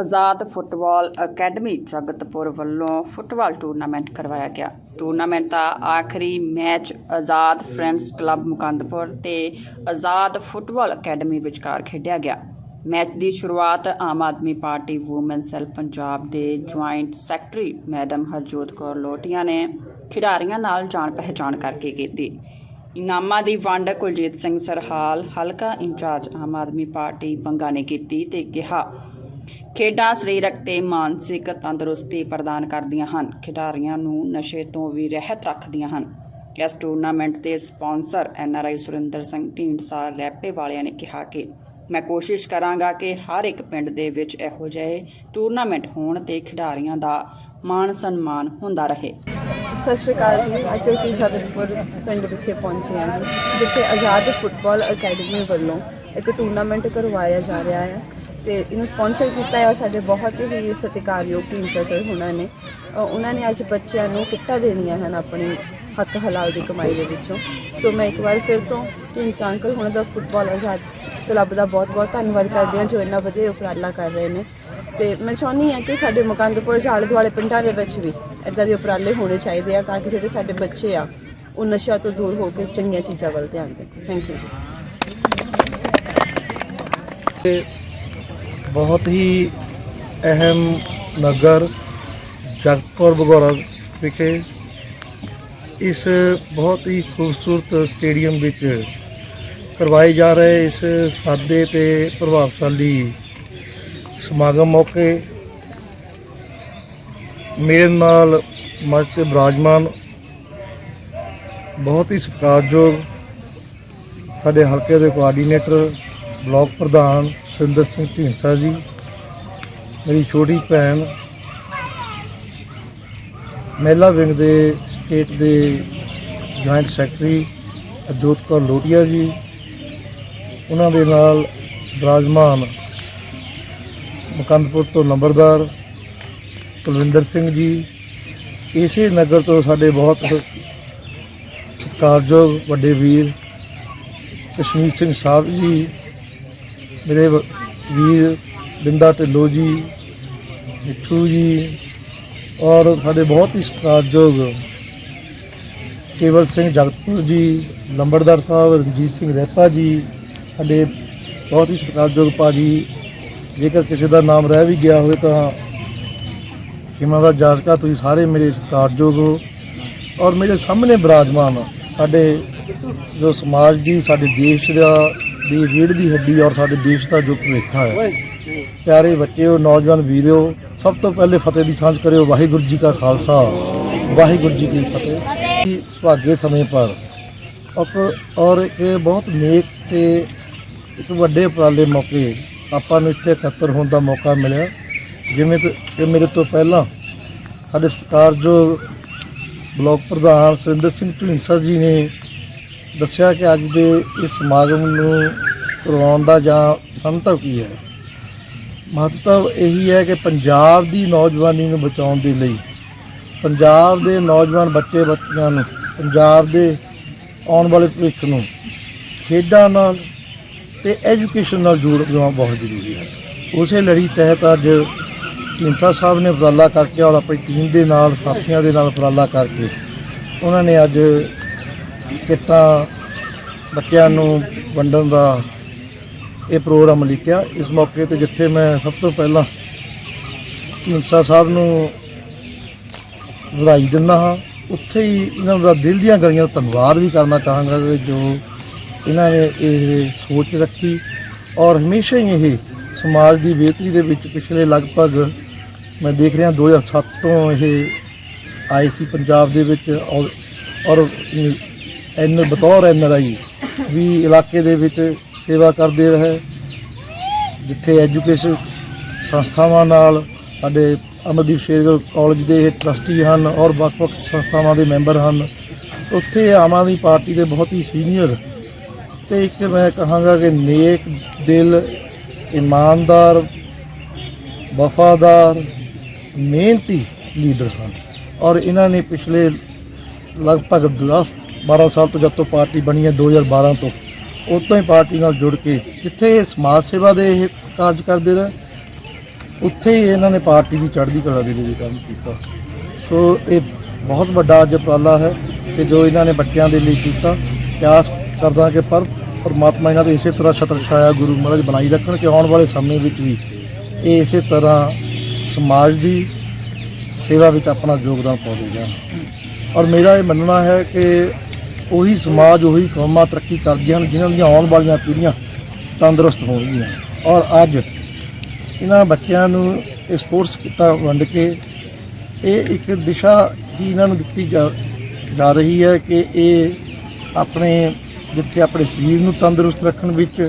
ਆਜ਼ਾਦ football academy Jagatpur ਵੱਲੋਂ football tournament ਕਰਵਾਇਆ ਗਿਆ। ਟੂਰਨਾਮੈਂਟ ਦਾ ਆਖਰੀ match Azad friends club Mukandpur ਤੇ ਆਜ਼ਾਦ ਫੁੱਟਬਾਲ ਅਕੈਡਮੀ ਵਿਚਕਾਰ ਖੇਡਿਆ ਗਿਆ। ਮੈਚ ਦੀ ਸ਼ੁਰੂਆਤ Aam Aadmi party woman cell Punjab ਦੇ joint secretary madam Harjot Kaur Lotian ਨੇ ਖਿਡਾਰੀਆਂ ਨਾਲ ਜਾਣ ਪਹਿਚਾਣ ਕਰਕੇ ਕੀਤੀ। ਇਨਾਮਾਂ ਦੀ ਵੰਡ ਕੁਲਜੀਤ ਸਿੰਘ ਸਰਹਾਲ, ਹਲਕਾ ਇੰਚਾਰਜ ਆਮ ਆਦਮੀ ਪਾਰਟੀ ਬੰਗਾ ਨੇ ਕੀਤੀ ਤੇ ਕਿਹਾ ਖੇਡਾਂ ਸਰੀਰਕ ਤੇ ਮਾਨਸਿਕ ਤੰਦਰੁਸਤੀ ਪ੍ਰਦਾਨ ਕਰਦੀਆਂ ਹਨ। ਖਿਡਾਰੀਆਂ ਨੂੰ ਨਸ਼ੇ ਤੋਂ ਵੀ ਰਹਿਤ ਰੱਖਦੀਆਂ ਹਨ। ਇਸ ਟੂਰਨਾਮੈਂਟ ਦੇ ਸਪਾਂਸਰ ਐਨਆਰਆਈ ਸੁਰਿੰਦਰ ਸਿੰਘ ਢੀਂਡਸਾ ਰੈਪੇ ਵਾਲਿਆਂ ਨੇ ਕਿਹਾ ਕਿ, ਮੈਂ ਕੋਸ਼ਿਸ਼ ਕਰਾਂਗਾ ਕਿ ਹਰ ਇੱਕ ਪਿੰਡ ਦੇ ਵਿੱਚ ਇਹੋ ਜਿਹੇ ਟੂਰਨਾਮੈਂਟ ਹੋਣ ਤੇ ਖਿਡਾਰੀਆਂ ਦਾ ਮਾਣ ਸਨਮਾਨ ਹੁੰਦਾ ਰਹੇ। ਸਤਿ ਸ਼੍ਰੀ ਅਕਾਲ ਜੀ। ਅੱਜ ਅਸੀਂ ਜਗਤਪੁਰ ਪਿੰਡ ਵਿਖੇ ਪਹੁੰਚੇ ਹਾਂ ਜੀ, ਜਿੱਥੇ ਆਜ਼ਾਦ ਫੁੱਟਬਾਲ ਅਕੈਡਮੀ ਵੱਲੋਂ ਇੱਕ ਟੂਰਨਾਮੈਂਟ ਕਰਵਾਇਆ ਜਾ ਰਿਹਾ ਹੈ। ਤੇ ਇਹਨੂੰ ਸਪਾਂਸਰ ਕੀਤਾ ਹੈ ਸਾਡੇ ਬਹੁਤ ਹੀ ਸਤਿਕਾਰਯੋਗ ਟੀਚਰ ਸਰ ਉਹਨਾਂ ਨੇ। ਉਹਨਾਂ ਨੇ ਅੱਜ ਬੱਚਿਆਂ ਨੂੰ ਕਿੱਟਾਂ ਦੇਣੀਆਂ ਹਨ ਆਪਣੇ ਹੱਕ ਹਲਾਲ ਦੀ ਕਮਾਈ ਦੇ ਵਿੱਚੋਂ। ਸੋ ਮੈਂ ਇੱਕ ਵਾਰ ਫਿਰ ਤੋਂ ਢੀਂਡਸਾ ਅੰਕਲ ਹੁਣ ਦਾ ਫੁੱਟਬਾਲ ਆਜ਼ਾਦ ਕਲੱਬ ਦਾ ਬਹੁਤ ਬਹੁਤ ਧੰਨਵਾਦ ਕਰਦੀ ਹਾਂ ਜੋ ਇੰਨਾ ਵਧੀਆ ਉਪਰਾਲਾ ਕਰ ਰਹੇ ਨੇ। ਤੇ ਮੈਂ ਚਾਹੁੰਦੀ ਹਾਂ ਕਿ ਸਾਡੇ ਮੁਕੰਦਪੁਰ ਦੇ ਆਲੇ ਦੁਆਲੇ ਪਿੰਡਾਂ ਦੇ ਵਿੱਚ ਵੀ ਇਦਾਂ ਦੇ ਉਪਰਾਲੇ ਹੋਣੇ ਚਾਹੀਦੇ ਆ ਤਾਂ ਕਿ ਜਿਹੜੇ ਸਾਡੇ ਬੱਚੇ ਆ, ਉਹ ਨਸ਼ਿਆਂ ਤੋਂ ਦੂਰ ਹੋ ਕੇ ਚੰਗੀਆਂ ਚੀਜ਼ਾਂ ਵੱਲ ਧਿਆਨ ਦੇਣ। ਥੈਂਕ ਯੂ ਜੀ। ਇਹ ਬਹੁਤ ਹੀ ਅਹਿਮ ਨਗਰ ਜਗਤਪੁਰ ਬਗੌਰਾ ਵਿਖੇ ਇਸ ਬਹੁਤ ਹੀ ਖੂਬਸੂਰਤ ਸਟੇਡੀਅਮ ਵਿੱਚ ਕਰਵਾਏ ਜਾ ਰਹੇ ਇਸ ਸਾਦੇ ਤੇ ਪ੍ਰਭਾਵਸ਼ਾਲੀ ਸਮਾਗਮ ਮੌਕੇ ਮੇਰੇ ਨਾਲ ਮੰਚ ਤੇ ਬਿਰਾਜਮਾਨ ਬਹੁਤ ਹੀ ਸਤਿਕਾਰਯੋਗ ਸਾਡੇ ਹਲਕੇ ਦੇ ਕੋਆਰਡੀਨੇਟਰ, ਬਲਾਕ ਪ੍ਰਧਾਨ ਸੁਰਿੰਦਰ ਸਿੰਘ ਢੀਂਡਸਾ ਜੀ, ਮੇਰੀ ਛੋਟੀ ਭੈਣ। ਮਹਿਲਾ ਵਿੰਗ ਦੇ ਸਟੇਟ ਦੇ ਜੁਆਇੰਟ ਸੈਕਟਰੀ ਅਜੋਤ ਕੌਰ ਲੋਟੀਆ ਜੀ, ਉਹਨਾਂ ਦੇ ਨਾਲ ਬਿਰਾਜਮਾਨ ਮਕੰਦਪੁਰ ਤੋਂ ਨੰਬਰਦਾਰ ਕੁਲਵਿੰਦਰ ਸਿੰਘ ਜੀ। ਇਸੇ ਨਗਰ ਤੋਂ ਸਾਡੇ ਬਹੁਤ ਸਤਿਕਾਰਯੋਗ ਵੱਡੇ ਵੀਰ ਕਸ਼ਮੀਰ ਸਿੰਘ ਸਾਹਿਬ ਜੀ ਮੇਰੇ ਵ- ਵੀਰ ਬਿੰਦਾ ਢਿੱਲੋਂ ਜੀ, ਮਿੱਠੂ ਜੀ ਔਰ ਸਾਡੇ ਬਹੁਤ ਹੀ ਸਤਿਕਾਰਯੋਗ ਕੇਵਲ ਸਿੰਘ ਜਗਤਪੁਰ ਜੀ, ਲੰਬੜਦਾਰ ਸਾਹਿਬ ਰਣਜੀਤ ਸਿੰਘ ਰਹਿਪਾ ਜੀ, ਸਾਡੇ ਬਹੁਤ ਹੀ ਸਤਿਕਾਰਯੋਗ ਭਾਜੀ। ਜੇਕਰ ਕਿਸੇ ਦਾ ਨਾਮ ਰਹਿ ਵੀ ਗਿਆ ਹੋਵੇ ਤਾਂ ਕਿਮਾਂ ਦਾ ਜਾਜਕਾ ਤੁਸੀਂ ਸਾਰੇ ਮੇਰੇ ਸਤਿਕਾਰਯੋਗ ਹੋ ਔਰ ਮੇਰੇ ਸਾਹਮਣੇ ਬਿਰਾਜਮਾਨ ਸਾਡੇ ਜੋ ਸਮਾਜ ਦੀ, ਸਾਡੇ ਦੇਸ਼ ਦਾ ਦੀ ਰੀੜ ਦੀ ਹੱਡੀ ਔਰ ਸਾਡੇ ਦੇਸ਼ ਦਾ ਜੋ ਭਵਿੱਖ ਹੈ। ਪਿਆਰੇ ਬੱਚਿਓ ਨੌਜਵਾਨ ਵੀਰਿਓ ਸਭ ਤੋਂ ਪਹਿਲੇ ਫਤਿਹ ਦੀ ਸਾਂਝ ਕਰਿਓ। ਵਾਹਿਗੁਰੂ ਜੀ ਕਾ ਖਾਲਸਾ, ਵਾਹਿਗੁਰੂ ਜੀ ਕੀ ਫਤਿਹ। ਸੁਹਾਗੇ ਸਮੇਂ ਪਰ ਔਰ- ਔਰ ਇੱਕ ਬਹੁਤ ਨੇਕ ਤੇ ਇੱਕ ਵੱਡੇ ਉਪਰਾਲੇ ਮੌਕੇ ਆਪਾਂ ਨੂੰ ਇੱਥੇ ਇਕੱਤਰ ਹੋਣ ਦਾ ਮੌਕਾ ਮਿਲਿਆ। ਜਿਵੇਂ ਕਿ ਮੇਰੇ ਤੋਂ ਪਹਿਲਾਂ ਸਾਡੇ ਸਤਿਕਾਰਯੋਗ ਬਲਾਕ ਪ੍ਰਧਾਨ ਸੁਰਿੰਦਰ ਸਿੰਘ ਢੀਂਡਸਾ ਜੀ ਨੇ ਦੱਸਿਆ ਕਿ ਅੱਜ ਦੇ ਇਸ ਸਮਾਗਮ ਨੂੰ ਕਰਵਾਉਣ ਦਾ ਜਾਂ ਸੰਤਵ ਕੀ ਹੈ? ਮਹੱਤਵ ਇਹੀ ਹੈ ਕਿ ਪੰਜਾਬ ਦੀ ਨੌਜਵਾਨੀ ਨੂੰ ਬਚਾਉਣ ਦੇ ਲਈ ਪੰਜਾਬ ਦੇ ਨੌਜਵਾਨ ਬੱਚੇ ਬੱਚਿਆਂ ਨੂੰ, ਪੰਜਾਬ ਦੇ ਆਉਣ ਵਾਲੇ ਭਵਿੱਖ ਨੂੰ ਖੇਡਾਂ ਨਾਲ ਤੇ ਐਜੂਕੇਸ਼ਨ ਨਾਲ ਜੋੜਨਾ ਬਹੁਤ ਜ਼ਰੂਰੀ ਹੈ। ਉਸੇ ਲੜੀ ਤਹਿਤ ਅੱਜ ਢੀਂਡਸਾ ਸਾਹਿਬ ਨੇ ਉਪਰਾਲਾ ਕਰਕੇ ਔਰ ਆਪਣੀ ਟੀਮ ਦੇ ਨਾਲ, ਸਾਥੀਆਂ ਦੇ ਨਾਲ ਉਪਰਾਲਾ ਕਰਕੇ ਉਹਨਾਂ ਨੇ ਅੱਜ ਕਿੱਟਾਂ, ਬੱਚਿਆਂ ਨੂੰ ਵੰਡਣ ਦਾ ਇਹ ਪ੍ਰੋਗਰਾਮ ਲਿਖਿਆ ਇਸ ਮੌਕੇ ਤੇ ਜਿੱਥੇ ਮੈਂ ਸਭ ਤੋਂ ਪਹਿਲਾਂ ਢੀਂਡਸਾ ਸਾਹਿਬ ਨੂੰ ਵਧਾਈ ਦਿੰਦਾ ਹਾਂ, ਉੱਥੇ ਹੀ ਇਹਨਾਂ ਦਾ ਦਿਲ ਦੀਆਂ ਗਲੀਆਂ ਤੋਂ ਧੰਨਵਾਦ ਵੀ ਕਰਨਾ ਚਾਹਾਂਗਾ ਕਿ ਜੋ ਇਹਨਾਂ ਨੇ ਇਹ ਸੋਚ ਰੱਖੀ ਔਰ ਹਮੇਸ਼ਾ ਹੀ ਇਹ ਸਮਾਜ ਦੀ ਬਿਹਤਰੀ ਦੇ ਵਿੱਚ ਪਿਛਲੇ ਲਗਭਗ ਮੈਂ ਦੇਖ ਰਿਹਾ 2007 ਤੋਂ ਇਹ ਆਏ ਸੀ ਪੰਜਾਬ ਦੇ ਵਿੱਚ ਔਰ ਔਰ ਐਨ ਬਤੌਰ ਐਨ ਆਈ ਵੀ ਇਲਾਕੇ ਦੇ ਵਿੱਚ ਸੇਵਾ ਕਰਦੇ ਰਹੇ, ਜਿੱਥੇ ਐਜੂਕੇਸ਼ਨ ਸੰਸਥਾਵਾਂ ਨਾਲ ਸਾਡੇ ਅਮਰਦੀਪ ਸ਼ੇਰਗਿੱਲ ਕਾਲਜ ਦੇ ਇਹ ਟਰਸਟੀ ਹਨ ਔਰ ਵੱਖ-ਵੱਖ ਸੰਸਥਾਵਾਂ ਦੇ ਮੈਂਬਰ ਹਨ। ਉੱਥੇ ਆਮ ਆਦਮੀ ਪਾਰਟੀ ਦੇ ਬਹੁਤ ਹੀ ਸੀਨੀਅਰ ਤੇ ਇੱਕ ਮੈਂ ਕਹਾਂਗਾ ਕਿ ਨੇਕ ਦਿਲ, ਇਮਾਨਦਾਰ, ਵਫਾਦਾਰ, ਮਿਹਨਤੀ ਲੀਡਰ ਹਨ। ਔਰ ਇਹਨਾਂ ਨੇ ਪਿਛਲੇ ਲਗਭਗ 10 12 ਸਾਲ ਤੋਂ ਜਦ ਤੋਂ ਪਾਰਟੀ ਬਣੀ ਹੈ 2012 ਤੋਂ, ਉਦੋਂ ਹੀ ਪਾਰਟੀ ਨਾਲ ਜੁੜ ਕੇ ਜਿੱਥੇ ਇਹ ਸਮਾਜ ਸੇਵਾ ਦੇ ਇਹ ਕਾਰਜ ਕਰਦੇ ਰਹੇ, ਉੱਥੇ ਹੀ ਇਹਨਾਂ ਨੇ ਪਾਰਟੀ ਦੀ ਚੜ੍ਹਦੀ ਕਲਾ ਦੇ ਲਈ ਕੰਮ ਕੀਤਾ। ਸੋ ਇਹ ਬਹੁਤ ਵੱਡਾ ਅੱਜ ਉਪਰਾਲਾ ਹੈ ਕਿ ਜੋ ਇਹਨਾਂ ਨੇ ਬੱਚਿਆਂ ਦੇ ਲਈ ਕੀਤਾ, ਪਿਆਸ ਕਰਦਾ ਕਿ ਪਰ ਪਰਮਾਤਮਾ ਇਹਨਾਂ ਦੇ ਇਸੇ ਤਰ੍ਹਾਂ ਛਤਰ ਛਾਇਆ ਗੁਰੂ ਮਹਾਰਾਜ ਬਣਾਈ ਰੱਖਣ ਕਿ ਆਉਣ ਵਾਲੇ ਸਮੇਂ ਵਿੱਚ ਵੀ ਇਹ ਇਸੇ ਤਰ੍ਹਾਂ ਸਮਾਜ ਦੀ ਸੇਵਾ ਵਿੱਚ ਆਪਣਾ ਯੋਗਦਾਨ ਪਾਉਂਦੇ ਜਾਣ। ਔਰ ਮੇਰਾ ਇਹ ਮੰਨਣਾ ਹੈ ਕਿ ਉਹੀ ਸਮਾਜ, ਉਹੀ ਕੌਮਾਂ ਤਰੱਕੀ ਕਰਦੀਆਂ ਹਨ, ਜਿਨ੍ਹਾਂ ਦੀਆਂ ਆਉਣ ਵਾਲੀਆਂ ਪੀੜ੍ਹੀਆਂ ਤੰਦਰੁਸਤ ਹੋਣਗੀਆਂ। ਔਰ ਅੱਜ ਇਹਨਾਂ ਬੱਚਿਆਂ ਨੂੰ ਇਹ ਸਪੋਰਟਸ ਕਿੱਟਾ ਵੰਡ ਕੇ ਇਹ ਇੱਕ ਦਿਸ਼ਾ ਹੀ ਇਹਨਾਂ ਨੂੰ ਦਿੱਤੀ ਜਾ ਜਾ ਰਹੀ ਹੈ ਕਿ ਇਹ ਆਪਣੇ, ਜਿੱਥੇ ਆਪਣੇ ਸਰੀਰ ਨੂੰ ਤੰਦਰੁਸਤ ਰੱਖਣ ਵਿੱਚ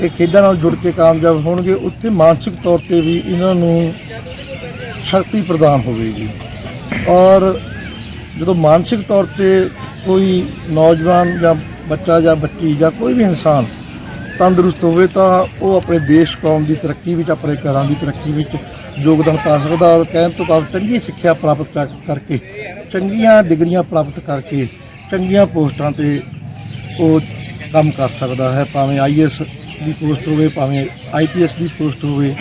ਇਹ ਖੇਡਾਂ ਨਾਲ ਜੁੜ ਕੇ ਕਾਮਯਾਬ ਹੋਣਗੇ, ਉੱਥੇ ਮਾਨਸਿਕ ਤੌਰ ਤੇ ਵੀ ਇਹਨਾਂ ਨੂੰ ਸ਼ਕਤੀ ਪ੍ਰਦਾਨ ਹੋਵੇਗੀ। ਔਰ ਜਦੋਂ ਮਾਨਸਿਕ ਤੌਰ ਤੇ ਕੋਈ ਨੌਜਵਾਨ ਜਾਂ ਬੱਚਾ ਜਾਂ ਬੱਚੀ ਜਾਂ ਕੋਈ ਵੀ ਇਨਸਾਨ ਤੰਦਰੁਸਤ ਹੋਵੇ ਤਾਂ ਉਹ ਆਪਣੇ ਦੇਸ਼ ਕੌਮ ਦੀ ਤਰੱਕੀ ਵਿੱਚ, ਆਪਣੇ ਘਰਾਂ ਦੀ ਤਰੱਕੀ ਵਿੱਚ ਯੋਗਦਾਨ ਪਾ ਸਕਦਾ ਔਰ ਕਹਿਣ ਤੋਂ ਭਾਵ ਚੰਗੀ ਸਿੱਖਿਆ ਪ੍ਰਾਪਤ ਕਰਕੇ, ਚੰਗੀਆਂ ਡਿਗਰੀਆਂ ਪ੍ਰਾਪਤ ਕਰਕੇ, ਚੰਗੀਆਂ ਪੋਸਟਾਂ ਤੇ ਉਹ ਕੰਮ ਕਰ ਸਕਦਾ ਹੈ, ਭਾਵੇਂ ਆਈਐਸ ਦੀ ਪੋਸਟ ਹੋਵੇ, ਭਾਵੇਂ ਆਈਪੀਐਸ ਦੀ ਪੋਸਟ ਹੋਵੇ,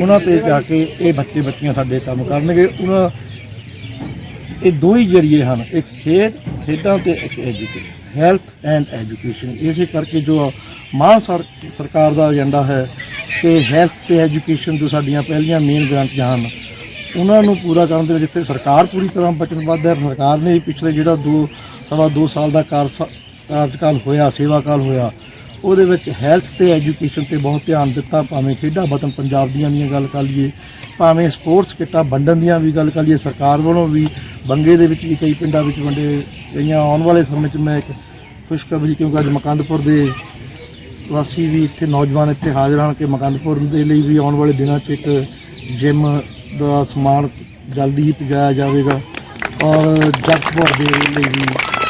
ਉਹਨਾਂ ਤੇ ਜਾ ਕੇ ਇਹ ਬੱਚੇ ਬੱਚੀਆਂ ਸਾਡੇ ਕੰਮ ਕਰਨਗੇ, ਉਹਨਾਂ ਇਹ ਦੋ ਹੀ ਜਰੀਏ ਹਨ। ਇੱਕ ਖੇਡ, ਖੇਡਾਂ ਤੇ ਇੱਕ ਐਜੂਕੇਸ਼ਨ ਹੈਲਥ ਐਂਡ ਐਜੂਕੇਸ਼ਨ ਇਸੇ ਕਰਕੇ ਜੋ ਮਾਨ ਸਰਕਾਰ ਦਾ ਏਜੰਡਾ ਹੈ ਕਿ ਹੈਲਥ ਤੇ ਐਜੂਕੇਸ਼ਨ ਜੋ ਸਾਡੀਆਂ ਪਹਿਲੀਆਂ ਮੇਨ ਗ੍ਰਾਂਟਾਂ ਹਨ, ਉਹਨਾਂ ਨੂੰ ਪੂਰਾ ਕਰਨ ਦੇ ਵਿੱਚ ਜਿੱਥੇ ਸਰਕਾਰ ਪੂਰੀ ਤਰ੍ਹਾਂ ਵਚਨਬੱਧ ਹੈ। ਸਰਕਾਰ ਨੇ ਪਿਛਲੇ ਜਿਹੜਾ ਦੋ, ਸਵਾ ਦੋ ਸਾਲ ਦਾ ਕਾਰ ਕਾਰਜਕਾਲ ਹੋਇਆ ਸੇਵਾ ਕਾਲ ਹੋਇਆ ਉਹਦੇ ਵਿੱਚ ਹੈਲਥ ਤੇ ਐਜੂਕੇਸ਼ਨ ਤੇ ਬਹੁਤ ਧਿਆਨ ਦਿੱਤਾ, ਭਾਵੇਂ ਖੇਡਾਂ ਵਤਨ ਪੰਜਾਬ ਦੀਆਂ ਦੀਆਂ ਗੱਲ ਕਰ ਲਈਏ, ਭਾਵੇਂ ਸਪੋਰਟਸ ਕਿੱਟਾਂ ਵੰਡਣ ਦੀਆਂ ਵੀ ਗੱਲ ਕਰ ਲਈਏ, ਸਰਕਾਰ ਵੱਲੋਂ ਵੀ ਬੰਗੇ ਦੇ ਵਿੱਚ ਵੀ ਕਈ ਪਿੰਡਾਂ ਵਿੱਚ ਵੰਡੇ ਗਈਆਂ। ਆਉਣ ਵਾਲੇ ਸਮੇਂ 'ਚ ਮੈਂ ਇੱਕ ਖੁਸ਼ਖਬਰੀ ਕਿਉਂਕਿ ਅੱਜ ਮਕੰਦਪੁਰ ਦੇ ਵਾਸੀ ਵੀ ਇੱਥੇ ਨੌਜਵਾਨ ਇੱਥੇ ਹਾਜ਼ਰ ਹਨ ਕਿ ਮਕੰਦਪੁਰ ਦੇ ਲਈ ਵੀ ਆਉਣ ਵਾਲੇ ਦਿਨਾਂ 'ਚ ਇੱਕ ਜਿਮ ਦਾ ਸਮਾਨ ਜਲਦੀ ਹੀ ਪਹੁੰਚਾਇਆ ਜਾਵੇਗਾ। ਔਰ ਜਗਤਪੁਰ ਦੇ ਲਈ ਵੀ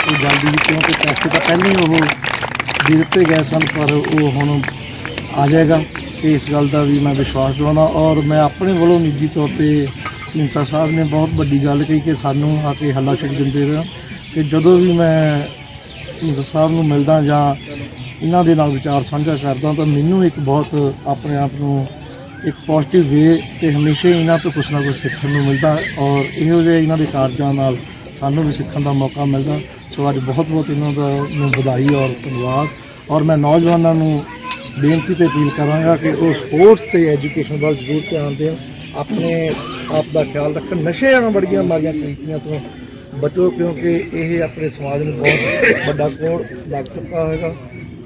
ਇਹ ਜਲਦੀ ਹੀ ਕਿਉਂਕਿ ਪੈਸੇ ਤਾਂ ਪਹਿਲਾਂ ਹੀ ਉਹ ਦੇ ਦਿੱਤੇ ਗਏ ਸਨ, ਪਰ ਉਹ ਹੁਣ ਆ ਜਾਏਗਾ। ਤੇ ਇਸ ਗੱਲ ਦਾ ਵੀ ਮੈਂ ਵਿਸ਼ਵਾਸ ਦਿਵਾਉਣਾ ਔਰ ਮੈਂ ਆਪਣੇ ਵੱਲੋਂ ਨਿੱਜੀ ਤੌਰ ਤੇ ਢੀਂਡਸਾ ਸਾਹਿਬ ਨੇ ਬਹੁਤ ਵੱਡੀ ਗੱਲ ਕਹੀ ਕਿ ਸਾਨੂੰ ਆ ਕੇ ਹੱਲਾ ਛੱਡ ਦਿੰਦੇ ਰਹਿਣ ਕਿ ਜਦੋਂ ਵੀ ਮੈਂ ਹਿੰਸਾ ਸਾਹਿਬ ਨੂੰ ਮਿਲਦਾ ਜਾਂ ਇਹਨਾਂ ਦੇ ਨਾਲ ਵਿਚਾਰ ਸਾਂਝਾ ਕਰਦਾ ਤਾਂ ਮੈਨੂੰ ਇੱਕ ਬਹੁਤ ਆਪਣੇ ਆਪ ਨੂੰ ਇੱਕ ਪੋਜ਼ਿਟਿਵ ਵੇ ਤੇ ਹਮੇਸ਼ਾ ਹੀ ਇਹਨਾਂ ਤੋਂ ਕੁਛ ਨਾ ਕੁਛ ਸਿੱਖਣ ਨੂੰ ਮਿਲਦਾ ਔਰ ਇਹੋ ਜਿਹੇ ਇਹਨਾਂ ਦੇ ਕਾਰਜਾਂ ਨਾਲ ਸਾਨੂੰ ਵੀ ਸਿੱਖਣ ਦਾ ਮੌਕਾ ਮਿਲਦਾ। ਸੋ ਅੱਜ ਬਹੁਤ ਬਹੁਤ ਇਹਨਾਂ ਦਾ ਨੂੰ ਵਧਾਈ ਔਰ ਧੰਨਵਾਦ। ਔਰ ਮੈਂ ਨੌਜਵਾਨਾਂ ਨੂੰ ਬੇਨਤੀ ਤੇ ਅਪੀਲ ਕਰਾਂਗਾ ਕਿ ਉਹ ਸਪੋਰਟਸ ਤੇ ਐਜੂਕੇਸ਼ਨ ਵੱਲ ਜ਼ਰੂਰ ਧਿਆਨ ਦੇਣ। ਆਪਣੇ ਆਪ ਦਾ ਖਿਆਲ ਰੱਖਣ। ਨਸ਼ਿਆਂ ਨਾਲ ਬੜੀਆਂ ਮਾਰੀਆਂ ਕਰੀਤੀਆਂ ਤੋਂ ਬਚੋ, ਕਿਉਂਕਿ ਇਹ ਆਪਣੇ ਸਮਾਜ ਨੂੰ ਬਹੁਤ ਵੱਡਾ ਕੋੜ ਲੱਗ ਚੁੱਕਾ ਹੈਗਾ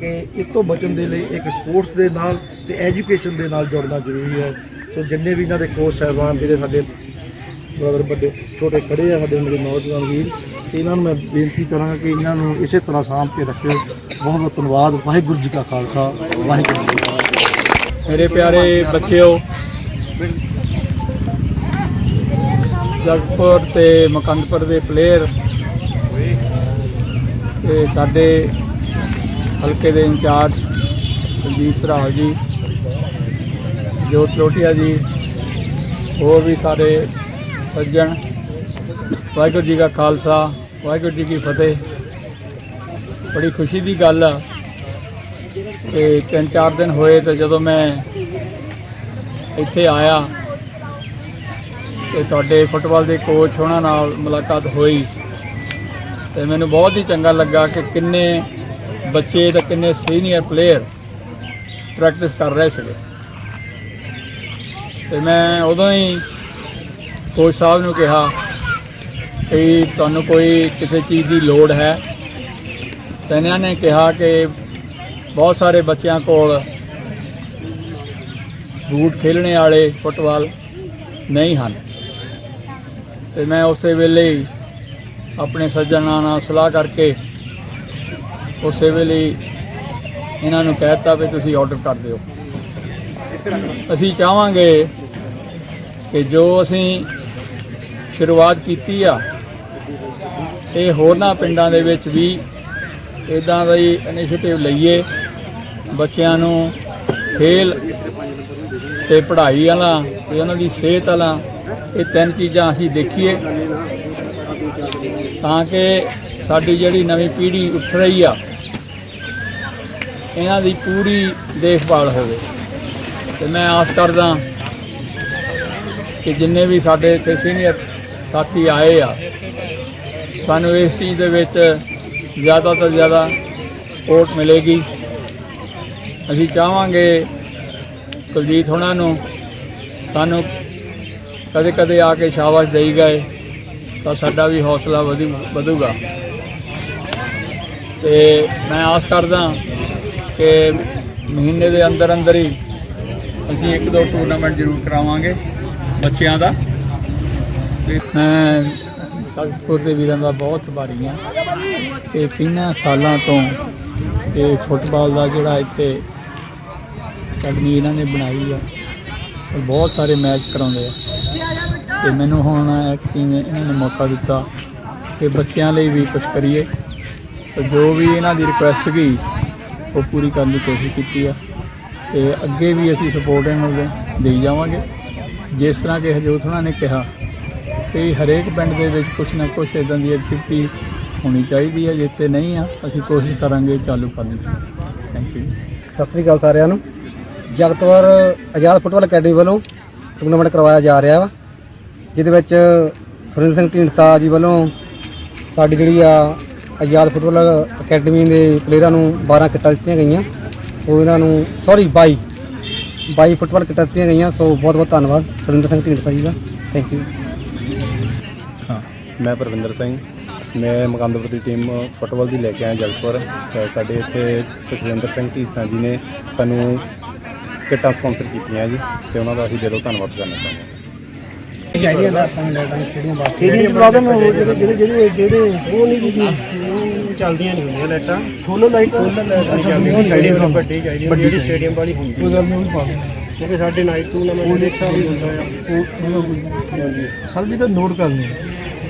ਕਿ ਇਹ ਤੋਂ ਬਚਣ ਦੇ ਲਈ ਇੱਕ ਸਪੋਰਟਸ ਦੇ ਨਾਲ ਤੇ ਐਜੂਕੇਸ਼ਨ ਦੇ ਨਾਲ ਜੁੜਨਾ ਜ਼ਰੂਰੀ ਹੈ। ਸੋ ਜਿੰਨੇ ਵੀ ਇਹਨਾਂ ਦੇ ਕੋਚ ਸਾਹਿਬਾਨ, ਜਿਹੜੇ ਸਾਡੇ ਬ੍ਰਦਰ ਵੱਡੇ, ਛੋਟੇ ਖੜੇ ਆ ਸਾਡੇ ਮੇਰੇ ਨੌਜਵਾਨ ਵੀਰ। ਤੇ ਇਹਨਾਂ ਨੂੰ ਮੈਂ ਬੇਨਤੀ ਕਰਾਂਗਾ ਕਿ ਇਹਨਾਂ ਨੂੰ ਇਸੇ ਤਰ੍ਹਾਂ ਸਾਂਭ ਕੇ ਰੱਖਿਓ। ਬਹੁਤ ਬਹੁਤ ਧੰਨਵਾਦ। ਵਾਹਿਗੁਰੂ ਜੀ ਕਾ ਖਾਲਸਾ। ਵਾਹਿਗੁਰੂ ਜੀ ਕੀ ਫਤਿਹ। ਮੇਰੇ ਪਿਆਰੇ ਬੱਚਿਓ ਜਗਤਪੁਰ ਤੇ ਮਕੰਦਪੁਰ ਦੇ ਪਲੇਅਰ ਤੇ ਸਾਡੇ ਹਲਕੇ ਦੇ ਇੰਚਾਰਜ ਰਣਜੀਤ ਸਰਾਜ ਜੀ, ਜੋਤ ਲੋਟੀਆ ਜੀ, ਹੋਰ ਵੀ ਸਾਰੇ ਸੱਜਣ, ਵਾਹਿਗੁਰੂ ਜੀ ਕਾ ਖਾਲਸਾ, ਵਾਹਿਗੁਰੂ ਜੀ ਕੀ ਫਤਿਹ। ਬੜੀ ਖੁਸ਼ੀ ਦੀ ਗੱਲ ਆ ਤੇ ਤਿੰਨ ਚਾਰ ਦਿਨ ਹੋਏ ਤੇ ਜਦੋਂ ਮੈਂ ਇੱਥੇ ਆਇਆ ਤੇ ਤੁਹਾਡੇ ਫੁੱਟਬਾਲ ਦੇ ਕੋਚ ਉਹਨਾਂ ਨਾਲ ਮੁਲਾਕਾਤ ਹੋਈ ਤੇ ਮੈਨੂੰ ਬਹੁਤ ਹੀ ਚੰਗਾ ਲੱਗਾ ਕਿ ਕਿੰਨੇ ਬੱਚੇ ਤੇ ਕਿੰਨੇ ਸੀਨੀਅਰ ਪਲੇਅਰ ਪ੍ਰੈਕਟਿਸ ਕਰ ਰਹੇ ਸੀਗੇ। ਤੇ ਮੈਂ ਉਦੋਂ ਹੀ ਕੋਚ ਸਾਹਿਬ ਨੂੰ ਕਿਹਾ ਕਿ ਤੁਹਾਨੂੰ ਕੋਈ ਕਿਸੇ ਚੀਜ਼ ਦੀ ਲੋੜ ਹੈ। ਤਾਂ ਇਹਨਾਂ ਨੇ ਕਿਹਾ ਕਿ ਬਹੁਤ ਸਾਰੇ ਬੱਚਿਆਂ ਕੋਲ ਬੂਟ ਖੇਲਣੇ ਵਾਲੇ ਫੁੱਟਬਾਲ ਨਹੀਂ ਹਨ। ਤੇ ਮੈਂ ਉਸੇ ਵੇਲੇ ਆਪਣੇ ਸੱਜਣਾਂ ਨਾਲ ਸਲਾਹ ਕਰਕੇ ਉਸੇ ਵੇਲੇ ਇਹਨਾਂ ਨੂੰ ਕਹਿ ਦਿੱਤਾ ਵੀ ਤੁਸੀਂ ਆਰਡਰ ਕਰ ਦਿਓ। ਅਸੀਂ ਚਾਹਾਂਗੇ ਕਿ ਜੋ ਅਸੀਂ ਸ਼ੁਰੂਆਤ ਕੀਤੀ ਆ। ਇਹ ਹੋਰਨਾਂ ਪਿੰਡਾਂ ਦੇ ਵਿੱਚ ਵੀ ਇਦਾਂ ਦਾ ਹੀ ਇਨੀਸ਼ੀਏਟਿਵ ਲਈਏ। ਬੱਚਿਆਂ ਨੂੰ ਖੇਲ ਤੇ ਪੜ੍ਹਾਈ ਵਾਲਾ ਤੇ ਉਹਨਾਂ ਦੀ ਸਿਹਤ ਵਾਲਾ ਇਹ ਤਿੰਨ ਚੀਜ਼ਾਂ ਅਸੀਂ ਦੇਖੀਏ। ਤਾਂ ਕਿ ਸਾਡੀ ਜਿਹੜੀ ਨਵੀਂ ਪੀੜ੍ਹੀ ਉੱਠ ਰਹੀ ਆ, ਇਹਨਾਂ ਦੀ ਪੂਰੀ ਦੇਖਭਾਲ ਹੋਵੇ। ਤੇ ਮੈਂ ਆਸ ਕਰਦਾ ਕਿ ਜਿੰਨੇ ਵੀ ਸਾਡੇ ਇੱਥੇ ਸੀਨੀਅਰ ਸਾਥੀ ਆਏ ਆ। ਸਾਨੂੰ ਇਸ ਚੀਜ਼ ਦੇ ਵਿੱਚ ਜ਼ਿਆਦਾ ਤੋਂ ਜ਼ਿਆਦਾ ਸਪੋਰਟ ਮਿਲੇਗੀ। ਅਸੀਂ ਚਾਹਾਂਗੇ ਕੁਲਜੀਤ ਹੋਣਾ ਨੂੰ ਸਾਨੂੰ ਕਦੇ ਕਦੇ ਆ ਕੇ ਸ਼ਾਬਾਸ਼ ਦੇਈ ਗਏ ਤਾਂ ਸਾਡਾ ਵੀ ਹੌਸਲਾ ਵਧੂ, ਵਧੂਗਾ। ਤੇ ਮੈਂ ਆਸ ਕਰਦਾ ਕਿ ਮਹੀਨੇ ਦੇ ਅੰਦਰ ਅੰਦਰ ਹੀ ਅਸੀਂ ਇੱਕ ਦੋ ਟੂਰਨਾਮੈਂਟ ਜ਼ਰੂਰ ਕਰਾਵਾਂਗੇ ਬੱਚਿਆਂ ਦਾ। ਮੈਂ ਸਤਿਗੁਰ ਦੇ ਵੀਰਾਂ ਦਾ ਬਹੁਤ ਭਾਰੀ ਹਾਂ ਕਿ ਕਿੰਨਾ ਸਾਲਾਂ ਤੋਂ ਇਹ ਫੁੱਟਬਾਲ ਦਾ ਜਿਹੜਾ ਇੱਥੇ ਅਕੈਡਮੀ ਇਹਨਾਂ ਨੇ ਬਣਾਈ ਆ ਬਹੁਤ ਸਾਰੇ ਮੈਚ ਕਰਾਉਂਦੇ ਆ। ਤੇ ਮੈਨੂੰ ਹੁਣ ਕਿਵੇਂ ਇਹਨਾਂ ਨੇ ਮੌਕਾ ਦਿੱਤਾ ਕਿ ਬੱਚਿਆਂ ਲਈ ਵੀ ਕੁਝ ਕਰੀਏ। ਤੇ ਜੋ ਵੀ ਇਹਨਾਂ ਦੀ ਰਿਕੁਐਸਟ ਗਈ ਉਹ ਪੂਰੀ ਕਰਨ ਦੀ ਕੋਸ਼ਿਸ਼ ਕੀਤੀ ਆ। ਤੇ ਅੱਗੇ ਵੀ ਅਸੀਂ ਸਪੋਰਟ ਇਹਨਾਂ ਨੂੰ ਦੇਈ ਜਾਵਾਂਗੇ। ਜਿਸ ਤਰ੍ਹਾਂ ਕਿ ਹਰਜੋਤ ਉਹਨਾਂ ਨੇ ਕਿਹਾ ਕਿ ਹਰੇਕ ਪਿੰਡ ਦੇ ਵਿੱਚ ਕੁਝ ਨਾ ਕੁਝ ਇਦਾਂ ਦੀ ਐਕਟੀਵਿਟੀ ਹੋਣੀ ਚਾਹੀਦੀ ਹੈ, ਜਿੱਥੇ ਨਹੀਂ ਆ, ਅਸੀਂ ਕੋਸ਼ਿਸ਼ ਕਰਾਂਗੇ ਚਾਲੂ ਕਰਨ ਦੀ। ਥੈਂਕ ਯੂ ਸਤਿ ਸ੍ਰੀ ਅਕਾਲ ਸਾਰਿਆਂ ਨੂੰ। ਜਗਤਵਰ ਆਜ਼ਾਦ ਫੁੱਟਬਾਲ ਅਕੈਡਮੀ ਵੱਲੋਂ ਟੂਰਨਾਮੈਂਟ ਕਰਵਾਇਆ ਜਾ ਰਿਹਾ ਵਾ, ਜਿਹਦੇ ਵਿੱਚ ਸੁਰਿੰਦਰ ਸਿੰਘ ਢੀਂਡਸਾ ਜੀ ਵੱਲੋਂ ਸਾਡੀ ਜਿਹੜੀ ਆ ਆਜ਼ਾਦ ਫੁੱਟਬਾਲ ਅਕੈਡਮੀ ਦੇ ਪਲੇਅਰਾਂ ਨੂੰ 12 ਕਿੱਟਾਂ ਦਿੱਤੀਆਂ ਗਈਆਂ। ਸੋ ਇਹਨਾਂ ਨੂੰ ਸੌਰੀ 22 22 ਫੁੱਟਬਾਲ ਕਿੱਟਾਂ ਦਿੱਤੀਆਂ ਗਈਆਂ, ਸੋ ਬਹੁਤ ਬਹੁਤ ਧੰਨਵਾਦ ਸੁਰਿੰਦਰ ਸਿੰਘ ਢੀਂਡਸਾ ਜੀ ਦਾ। ਥੈਂਕ ਯੂ ਮੈਂ ਪਰਵਿੰਦਰ ਸਿੰਘ ਮੈਂ ਮੁਕੰਦਪੁਰ ਦੀ ਟੀਮ ਫੁੱਟਬਾਲ ਦੀ ਲੈ ਕੇ ਆਇਆ ਜਗਤਪੁਰ ਤੇ ਸਾਡੇ ਇੱਥੇ ਸੁਖਵਿੰਦਰ ਸਿੰਘ ਢੀਸਾ ਜੀ ਨੇ ਸਾਨੂੰ ਕਿੱਟਾਂ ਸਪਾਂਸਰ ਕੀਤੀਆਂ ਜੀ ਤੇ ਉਹਨਾਂ ਦਾ ਅਸੀਂ ਦਿਲੋਂ ਧੰਨਵਾਦ ਕਰਨਾ ਚਾਹੁੰਦੇ ਹਾਂ ਕਿਹੜੀ ਪ੍ਰੋਬਲਮ ਹੋ ਜਿਹੜੇ ਜਿਹੜੇ ਜਿਹੜੇ ਜਿਹੜੇ ਉਹ ਨਹੀਂ ਜੀ ਚੱਲਦੀਆਂ ਨਹੀਂ ਹੁੰਦੀਆਂ ਲਾਈਟਾਂ ਸੋਲਰ ਲਾਈਟ ਸੋਲਰ ਲਾਈਟ ਨਹੀਂ ਚੱਲਦੀ ਸਟੇਡੀਅਮ ਵੱਡੀ ਚਾਹੀਦੀ ਹੈ ਜਿਹੜੀ ਸਟੇਡੀਅਮ ਵਾਲੀ ਹੁੰਦੀ ਕੋਈ ਗੱਲ ਨਹੀਂ ਉਹ ਵੀ ਪਾ ਕਿਉਂਕਿ ਸਾਡੇ ਨਾਈਟ ਟੂਰਨਾਮੈਂਟ ਦੇ ਵੀ ਹੁੰਦਾ ਆ ਉਹ ਸਰ ਵੀ ਤਾਂ ਨੋਟ ਕਰਨੀ